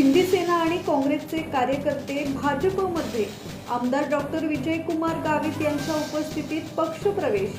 काँग्रेसचे कार्यकर्ते भाजपमध्ये आमदार डॉक्टर विजयकुमार गावित यांच्या उपस्थितीत पक्षप्रवेश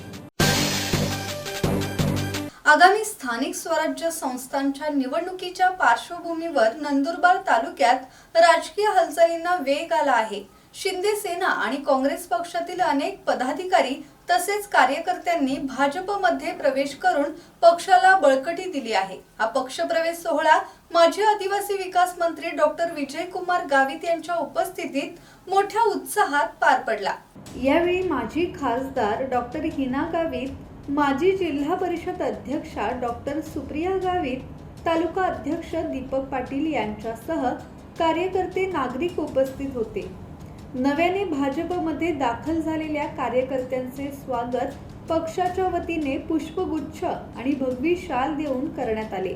आगामी स्थानिक स्वराज्य संस्थांच्या निवडणुकीच्या पार्श्वभूमीवर नंदुरबार तालुक्यात राजकीय हालचालींना वेग आला आहे. शिंदे सेना आणि काँग्रेस पक्षातील अनेक पदाधिकारी तसेच कार्यकर्त्यांनी भाजपमध्ये प्रवेश करून पक्षाला बळकटी दिली आहे. हा पक्षप्रवेश सोहळा माजी आदिवासी विकास मंत्री डॉक्टर विजयकुमार गावित यांच्या उपस्थितीत मोठ्या उत्साहात पार पडला. यावेळी माजी खासदार डॉक्टर हिना गावित माजी जिल्हा परिषद अध्यक्षा डॉक्टर सुप्रिया गावित तालुका अध्यक्ष दीपक पाटील यांच्यासह कार्यकर्ते नागरिक उपस्थित होते. नव्याने भाजपमध्ये दाखल झालेल्या कार्यकर्त्यांचे स्वागत पक्षाच्या वतीने पुष्पगुच्छ आणि भगवी शाल देऊन करण्यात आले.